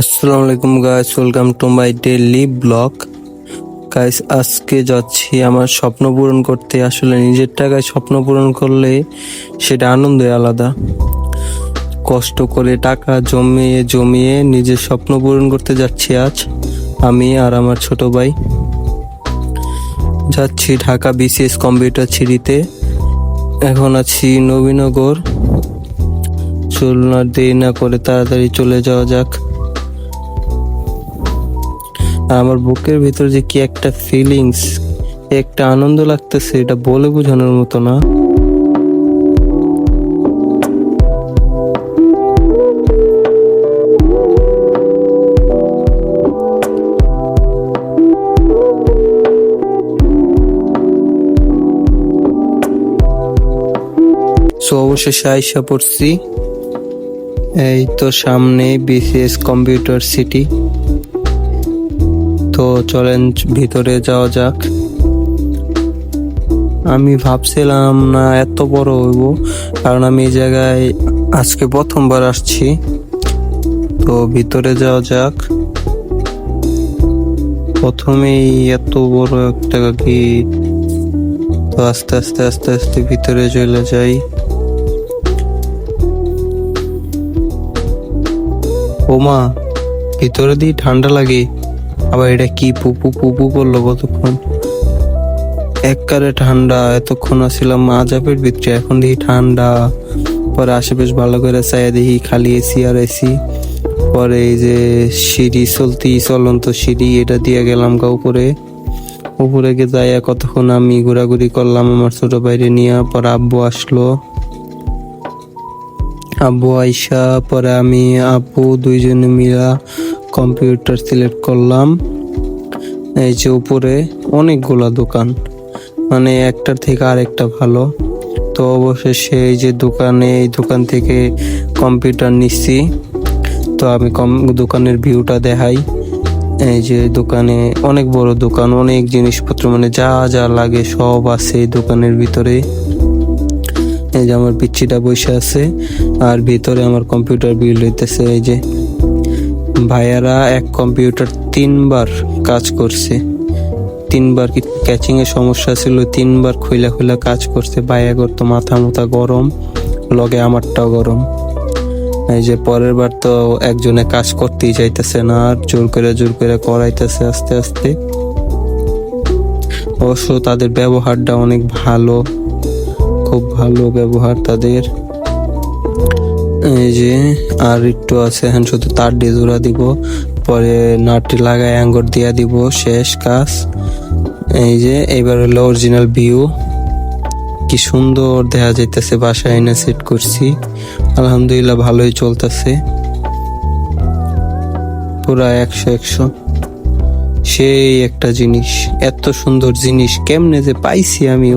আসসালামু আলাইকুম guys welcome to my daily blog guys আজকে যাচ্ছি আমার স্বপ্ন পূরণ করতে। আসলে নিজের টাকায় স্বপ্ন পূরণ করলে সেটা আনন্দই আলাদা। কষ্ট করে টাকা জমিয়ে জমিয়ে নিজের স্বপ্ন পূরণ করতে যাচ্ছি আজ, আমি আর আমার ছোট ভাই। যাচ্ছি ঢাকা বিসিএস কম্পিউটার ছিড়িতে এখন আছি নবীনগর। চল না দেরি না করে তাড়াতাড়ি চলে যাওয়া যাক। আমার বুকের ভিতর যে কি একটা ফিলিংস একটা আনন্দ লাগতেছে, এটা বলে বোঝানোর মতো না। আইসা পড়ছি। এই তো সামনে বিসিএস কম্পিউটার সিটি তো চলেন ভিতরে যাওয়া যাক। আমি ভাবছিলাম, না, এত বড় হইব। কারণ আমি এই জায়গায় আজকে প্রথমবার আসছি। তো ভিতরে যাওয়া যাক। প্রথমেই এত বড় একটা গেট তো আস্তে আস্তে আস্তে আস্তে ভিতরে চলে যাই। ওমা, ভিতরে দিয়ে ঠান্ডা লাগে। আবার এটা কি পুপু পুপু করল কতক্ষণ? এককারে ঠান্ডা, এতক্ষণ আসছিলাম আজাবের ভিতরে, এখন দেখি ঠান্ডা। পরে আশেপাশে ভালো করে চাই দেখি, খালি এসি আর এসি। পরে এই যে সিঁড়ি চলতি, চলন্ত সিঁড়ি, এটা দিয়ে গেলাম গা উপরে। উপরে গিয়ে যাইয়া কতক্ষণ আমি ঘোরাঘুরি করলাম আমার ছোট বাইরে নিয়ে, পরে আব্বু আসলো। আব্বু আইসা, পরে আমি আপু দুইজনে মিলা কম্পিউটার সিলেক্ট করলাম। এই যে উপরে অনেকগুলা দোকান। মানে একটার থেকে আরেকটা ভালো। তো অবশেষে এই যে দোকানে, এই দোকান থেকে কম্পিউটার নিচ্ছি। তো আমি কম, দোকানের ভিউটা দেখাই। এই যে দোকানে অনেক বড় দোকান, অনেক জিনিসপত্র মানে যা যা লাগে সব আছে এই দোকানের ভিতরে। এই যে আমার পিচ্ছিটা বসে আছে। আর ভিতরে আমার কম্পিউটার বিল হইতেছে, এই যে ভাইয়ারা এক কম্পিউটার তিনবার কাজ করছে। তিনবার কি ক্যাচিং এর সমস্যা ছিল, তিনবার খোলা খোলা কাজ করছে। ভাইয়া করতো মাথা মাথা গরম, লগে আমারটাও গরম। এই যে পরের বার তো একজনে কাজ করতেই চাইতেছে না, আর জোর করে জোর করে করাইতেছে আস্তে আস্তে। অবশ্য তাদের ব্যবহারটা অনেক ভালো, খুব ভালো ব্যবহার তাদের। এই যে আর একটু আছে, এখন শুধু তার দিয়ে জোড়া দিব, পরে নাটটি লাগায় অ্যাঙ্গর দিয়া দিব, শেষ কাজ। এই যে, এবার হলো অরিজিনাল ভিউ কি সুন্দর দেখা যাইতেছে, বাসায় এনে সেট করছি। আলহামদুলিল্লাহ ভালোই চলতেছে। পুরা একশো একশো। সেই একটা জিনিস, এত সুন্দর জিনিস, কেমনে যে পাইছি আমি।